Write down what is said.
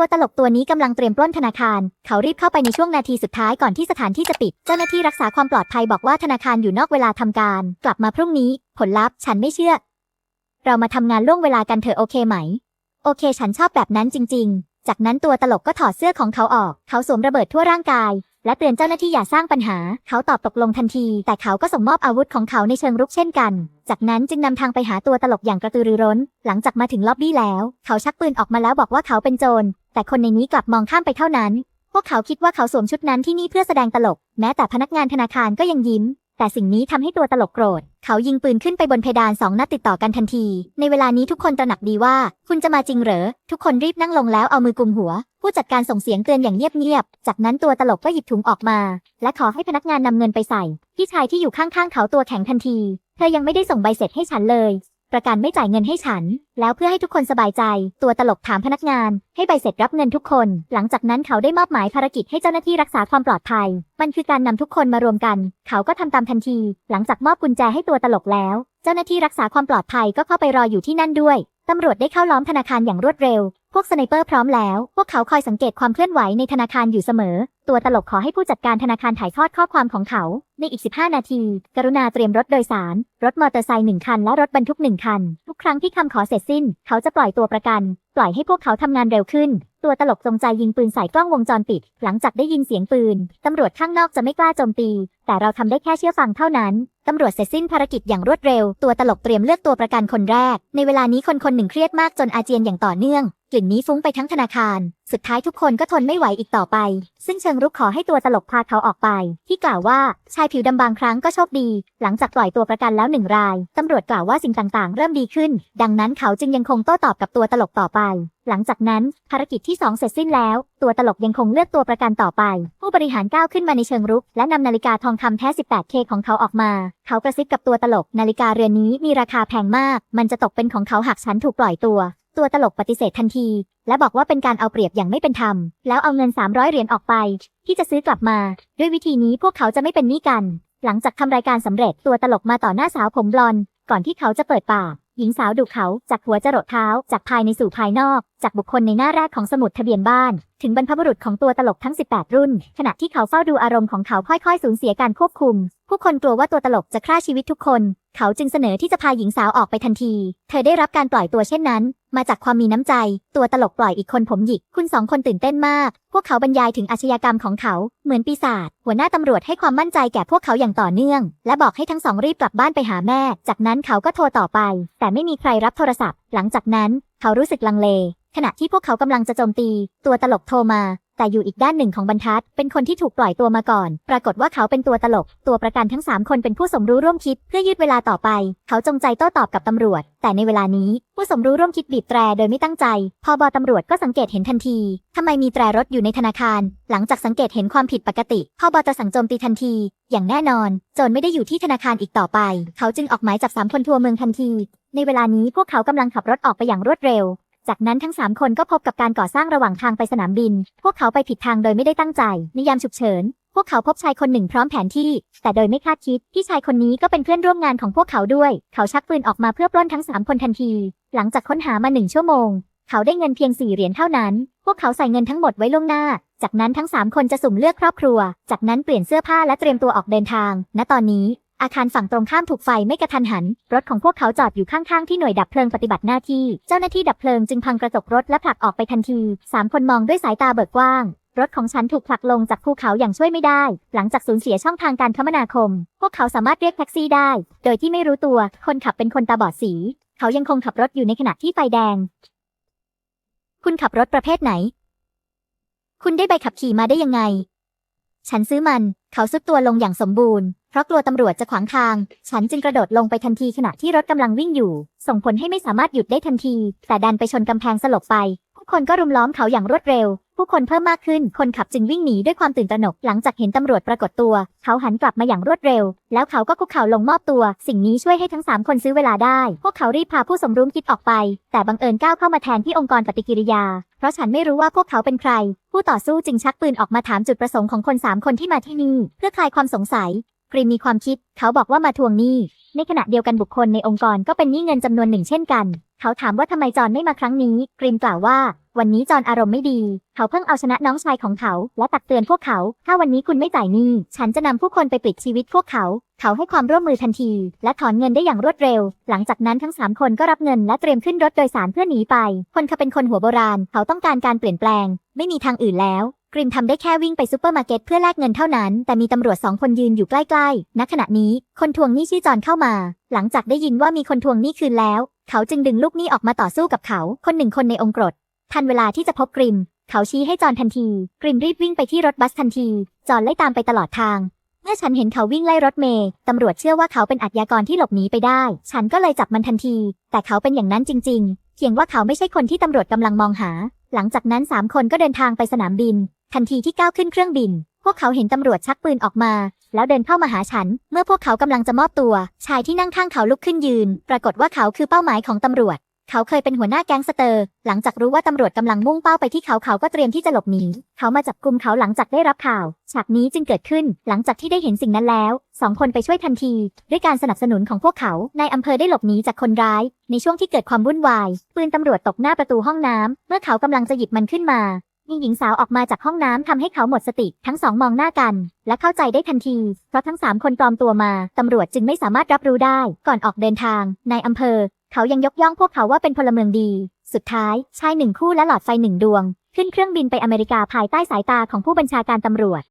ตัวตลกตัวนี้กำลังเตรียมปล้นธนาคาร เขารีบเข้าไปในช่วงนาทีสุดท้ายก่อนที่สถานที่จะปิด เจ้าหน้าที่รักษาความปลอดภัยบอกว่าธนาคารอยู่นอกเวลาทำการ กลับมาพรุ่งนี้ ผลลัพธ์ ฉันไม่เชื่อ เรามาทำงานล่วงเวลากันเถอะโอเคไหม โอเค ฉันชอบแบบนั้นจริง ๆ จากนั้นตัวตลกก็ถอดเสื้อของเขาออก เขาสวมระเบิดทั่วร่างกาย และเตือนเจ้าหน้าที่อย่าสร้างปัญหา เขาตอบตกลงทันที แต่เขาก็ส่งมอบอาวุธของเขาในเชิงรุกเช่นกัน จากนั้นจึงนำทางไปหาตัวตลกอย่างกระตือรือร้น หลังจากมาถึงล็อบบี้แล้ว เขาชักปืนออกมาแล้วบอกว่าเขาเป็นโจร แต่คนในนี้กลับมองข้ามไปเท่านั้น พวกเขาคิดว่าเขาสวมชุดนั้นที่นี่เพื่อแสดงตลก แม้แต่พนักงานธนาคารก็ยังยิ้ม แต่สิ่งนี้ทำให้ตัวตลกโกรธ เขายิงปืนขึ้นไปบนเพดานสองนัดติดต่อกันทันที ในเวลานี้ทุกคนตระหนักดีว่า คุณจะมาจริงเหรอ ทุกคนรีบนั่งลงแล้วเอามือกุมหัว ผู้จัดการส่งเสียงเตือนอย่างเงียบๆ จากนั้นตัวตลกก็หยิบถุงออกมา และขอให้พนักงานนำเงินไปใส่ พี่ชายที่อยู่ข้างๆ เขาตัวแข็งทันที เธอยังไม่ได้ส่งใบเสร็จให้ฉันเลย ประกันไม่จ่ายเงินให้ฉัน แล้วเพื่อให้ทุกคนสบายใจ ตัวตลกถามพนักงาน ให้ใบเสร็จรับเงินทุกคน หลังจากนั้นเขาได้มอบหมายภารกิจให้เจ้าหน้าที่รักษาความปลอดภัย มันคือการนำทุกคนมารวมกัน เขาก็ทำตามทันที หลังจากมอบกุญแจให้ตัวตลกแล้ว เจ้าหน้าที่รักษาความปลอดภัยก็เข้าไปรออยู่ที่นั่นด้วยตำรวจได้เข้าล้อมธนาคารอย่างรวดเร็วพวกสไนเปอร์พร้อมแล้ว พวกเขาคอยสังเกตความเคลื่อนไหวในธนาคารอยู่เสมอ ตัวตลกขอให้ผู้จัดการธนาคารถ่ายทอดข้อความของเขา ในอีก 15 นาที กรุณาเตรียมรถโดยสาร รถมอเตอร์ไซค์หนึ่งคันและรถบรรทุกหนึ่งคัน ทุกครั้งที่คำขอเสร็จสิ้น เขาจะปล่อยตัวประกัน ปล่อยให้พวกเขาทำงานเร็วขึ้น ตัวตลกจงใจยิงปืนใส่กล้องวงจรปิด หลังจากได้ยินเสียงปืน ตำรวจข้างนอกจะไม่กล้าโจมตี แต่เราทำได้แค่เชื่อฟังเท่านั้นตำรวจเสร็จสิ้นภารกิจอย่างรวดเร็ว ตัวตลกเตรียมเลือกตัวประกันคนแรก ในเวลานี้คนคนหนึ่งเครียดมากจนอาเจียนอย่างต่อเนื่อง กลิ่นนี้ฟุ้งไปทั้งธนาคาร สุดท้ายทุกคนก็ทนไม่ไหวอีกต่อไป ซึ่งเชิงรุกขอให้ตัวตลกพาเขาออกไป ที่กล่าวว่าชายผิวดำบางครั้งก็โชคดี หลังจากปล่อยตัวประกันแล้วหนึ่งราย ตำรวจกล่าวว่าสิ่งต่างๆ เริ่มดีขึ้น ดังนั้นเขาจึงยังคงโต้ตอบกับตัวตลกต่อไป หลังจากนั้นภารกิจที่2เสร็จสิ้นแล้ว ตัวตลกยังคงเลือกตัวประกันต่อไป ผู้บริหารก้าวขึ้นมาในเชิงรุก และนำนาฬิกาทองคำแท้ 18K ของเขาออกมา เขากระซิบกับตัวตลก นาฬิกาเรือนนี้มีราคาแพงมาก มันจะตกเป็นของเขาหากฉันถูกปล่อยตัว ตัวตลกปฏิเสธทันที และบอกว่าเป็นการเอาเปรียบอย่างไม่เป็นธรรม แล้วเอาเงิน 300 เหรียญออกไป ที่จะซื้อกลับมา ด้วยวิธีนี้พวกเขาจะไม่เป็นหนี้กัน หลังจากทำรายการสำเร็จตัวตลกมาต่อหน้าสาวผมบลอนด์ก่อนที่เขาจะเปิดปากหญิงสาวดุเขาจากหัวจรดเท้า จากภายในสู่ภายนอก จากบุคคลในหน้าแรกของสมุดทะเบียนบ้าน ถึงบรรพบุรุษของตัวตลกทั้ง 18 รุ่น ขณะที่เขาเฝ้าดูอารมณ์ของเขาค่อยๆ สูญเสียการควบคุม ผู้คนกลัวว่าตัวตลกจะฆ่าชีวิตทุกคน เขาจึงเสนอที่จะพาหญิงสาวออกไปทันที เธอได้รับการปล่อยตัวเช่นนั้น มาจากความมีน้ำใจ ตัวตลกปล่อยอีกคนผมหยิก คุณสองคนตื่นเต้นมาก พวกเขาบรรยายถึงอาชญากรรมของเขา เหมือนปีศาจ หัวหน้าตำรวจให้ความมั่นใจแก่พวกเขาอย่างต่อเนื่อง และบอกให้ทั้งสองรีบกลับบ้านไปหาแม่ จากนั้นเขาก็โทรต่อไป แต่ไม่มีใครรับโทรศัพท์ หลังจากนั้น เขารู้สึกลังเล ขณะที่พวกเขากำลังจะโจมตี ตัวตลกโทรมา แต่อยู่อีกด้านหนึ่งของบรรทัด เป็นคนที่ถูกปล่อยตัวมาก่อน ปรากฏว่าเขาเป็นตัวตลก ตัวประกันทั้ง 3 คนเป็นผู้สมรู้ร่วมคิด เพื่อยืดเวลาต่อไป เขาจงใจโต้ตอบกับตำรวจ แต่ในเวลานี้ ผู้สมรู้ร่วมคิดบีบแตรโดยไม่ตั้งใจ พอบอตำรวจก็สังเกตเห็นทันทีทำไมมีแตรรถอยู่ในธนาคาร หลังจากสังเกตเห็นความผิดปกติพอบอจะสั่งโจมตีทันที อย่างแน่นอน โจรไม่ได้อยู่ที่ธนาคารอีกต่อไป เขาจึงออกหมายจับสามคนทั่วเมืองทันที ในเวลานี้พวกเขากำลังขับรถออกไปอย่างรวดเร็ว จากนั้นทั้ง 3 คนก็พบกับการก่อสร้างระหว่างทางไปสนามบิน พวกเขาไปผิดทางโดยไม่ได้ตั้งใจ ในยามฉุกเฉิน พวกเขาพบชายคนหนึ่งพร้อมแผนที่ แต่โดยไม่คาดคิดที่ชายคนนี้ก็เป็นเพื่อนร่วมงานของพวกเขาด้วย เขาชักปืนออกมาเพื่อปล้นทั้ง 3 คนทันที หลังจากค้นหามาหนึ่งชั่วโมง เขาได้เงินเพียง4เหรียญเท่านั้น พวกเขาใส่เงินทั้งหมดไว้ล่วงหน้า จากนั้นทั้ง 3 คนจะสุ่มเลือกครอบครัว จากนั้นเปลี่ยนเสื้อผ้าและเตรียมตัวออกเดินทาง ณ ตอนนี้ อาคารฝั่งตรงข้ามถูกไฟไม่กระทันหัน รถของพวกเขาจอดอยู่ข้างๆ ที่หน่วยดับเพลิงปฏิบัติหน้าที่ เจ้าหน้าที่ดับเพลิงจึงพังกระจกรถและผลักออกไปทันทีสามคนมองด้วยสายตาเบิกกว้าง รถของฉันถูกผลักลงจากภูเขาอย่างช่วยไม่ได้ หลังจากสูญเสียช่องทางการคมนาคม พวกเขาสามารถเรียกแท็กซี่ได้ โดยที่ไม่รู้ตัว คนขับเป็นคนตาบอดสี เขายังคงขับรถอยู่ในขณะที่ไฟแดง คุณขับรถประเภทไหน คุณได้ใบขับขี่มาได้ยังไง ฉันซื้อมัน เขาซุดตัวลงอย่างสมบูรณ์ เพราะกลัวตำรวจจะขวางทาง ฉันจึงกระโดดลงไปทันทีขณะที่รถกำลังวิ่งอยู่ ส่งผลให้ไม่สามารถหยุดได้ทันที แต่ดันไปชนกำแพงสลบไป ผู้คนก็รุมล้อมเขาอย่างรวดเร็ว ผู้คนเพิ่มมากขึ้น คนขับจึงวิ่งหนีด้วยความตื่นตระหนก หลังจากเห็นตำรวจปรากฏตัว เขาหันกลับมาอย่างรวดเร็ว แล้วเขาก็คุกเข่าลงมอบตัว สิ่งนี้ช่วยให้ทั้งสามคนซื้อเวลาได้ พวกเขารีบพาผู้สมรู้คิดออกไป แต่บังเอิญก้าวเข้ามาแทนที่องค์กรปฏิกิริยา เพราะฉันไม่รู้ว่าพวกเขาเป็นใคร ผู้ต่อสู้จึงชักปืนออกมาถามจุดประสงค์ของคนสามคนที่มาที่นี่เพื่อคลายความสงสัย กรีมมีความคิด เขาบอกว่ามาทวงหนี้ ในขณะเดียวกันบุคคลในองค์กรก็เป็นหนี้เงินจำนวนหนึ่งเช่นกัน เขาถามว่าทำไมจอนไม่มาครั้งนี้ กริมกล่าวว่า วันนี้จอนอารมณ์ไม่ดี เขาเพิ่งเอาชนะน้องชายของเขา และตักเตือนพวกเขา ถ้าวันนี้คุณไม่จ่ายหนี้ ฉันจะนำผู้คนไปปิดชีวิตพวกเขา เขาให้ความร่วมมือทันที และถอนเงินได้อย่างรวดเร็ว หลังจากนั้นทั้งสามคนก็รับเงินและเตรียมขึ้นรถโดยสารเพื่อหนีไป คนเขาเป็นคนหัวโบราณ เขาต้องการการเปลี่ยนแปลง ไม่มีทางอื่นแล้ว กริมทำได้แค่วิ่งไปซูเปอร์มาร์เก็ตเพื่อแลกเงินเท่านั้น แต่มีตำรวจสองคนยืนอยู่ใกล้ๆ ณ ขณะนี้ คนทวงหนี้ชื่อจอนเข้ามา หลังจากได้ยินว่ามีคนทวงหนี้คืนแล้ว เขาจึงดึงลูกหนี้ออกมาต่อสู้กับเขา คนหนึ่งคนในองค์กรดทันเวลาที่จะพบกริม เขาชี้ให้จอนทันที กริมรีบวิ่งไปที่รถบัสทันที จอนไล่ตามไปตลอดทาง เมื่อฉันเห็นเขาวิ่งไล่รถเมย์ตำรวจเชื่อว่าเขาเป็นอาชญากรที่หลบหนีไปได้ ฉันก็เลยจับมันทันที แต่เขาเป็นอย่างนั้นจริง ๆ เพียงว่าเขาไม่ใช่คนที่ตำรวจกำลังมองหา หลังจากนั้นสามคนก็เดินทางไปสนามบิน ทันทีที่ก้าวขึ้นเครื่องบิน พวกเขาเห็นตำรวจชักปืนออกมา แล้วเดินเข้ามาหาฉัน เมื่อพวกเขากำลังจะมอบตัว ชายที่นั่งข้างเขาลุกขึ้นยืน ปรากฏว่าเขาคือเป้าหมายของตำรวจ เขาเคยเป็นหัวหน้าแก๊งสเตอร์ หลังจากรู้ว่าตำรวจกำลังมุ่งเป้าไปที่เขาเขาก็เตรียมที่จะหลบหนีเขามาจับกลุ่มเขาหลังจากได้รับข่าว ฉากนี้จึงเกิดขึ้น หลังจากที่ได้เห็นสิ่งนั้นแล้วสองคนไปช่วยทันที ด้วยการสนับสนุนของพวกเขานายอำเภอได้หลบหนีจากคนร้าย ในช่วงที่เกิดความวุ่นวายปืนตำรวจตกหน้าประตูห้องน้ำเมื่อเขากำลังจะหยิบมันขึ้นมา มีหญิงสาวออกมาจากห้องน้ำทำให้เขาหมดสติ ทั้งสองมองหน้ากัน และเข้าใจได้ทันที เพราะทั้งสามคนปลอมตัวมา ตำรวจจึงไม่สามารถรับรู้ได้ ก่อนออกเดินทางนายอำเภอ เขายังยกย่องพวกเขาว่าเป็นพลเมืองดี สุดท้าย ชายหนึ่งคู่และหลอดไฟหนึ่งดวง ขึ้นเครื่องบินไปอเมริกาภายใต้สายตาของผู้บัญชาการตำรวจ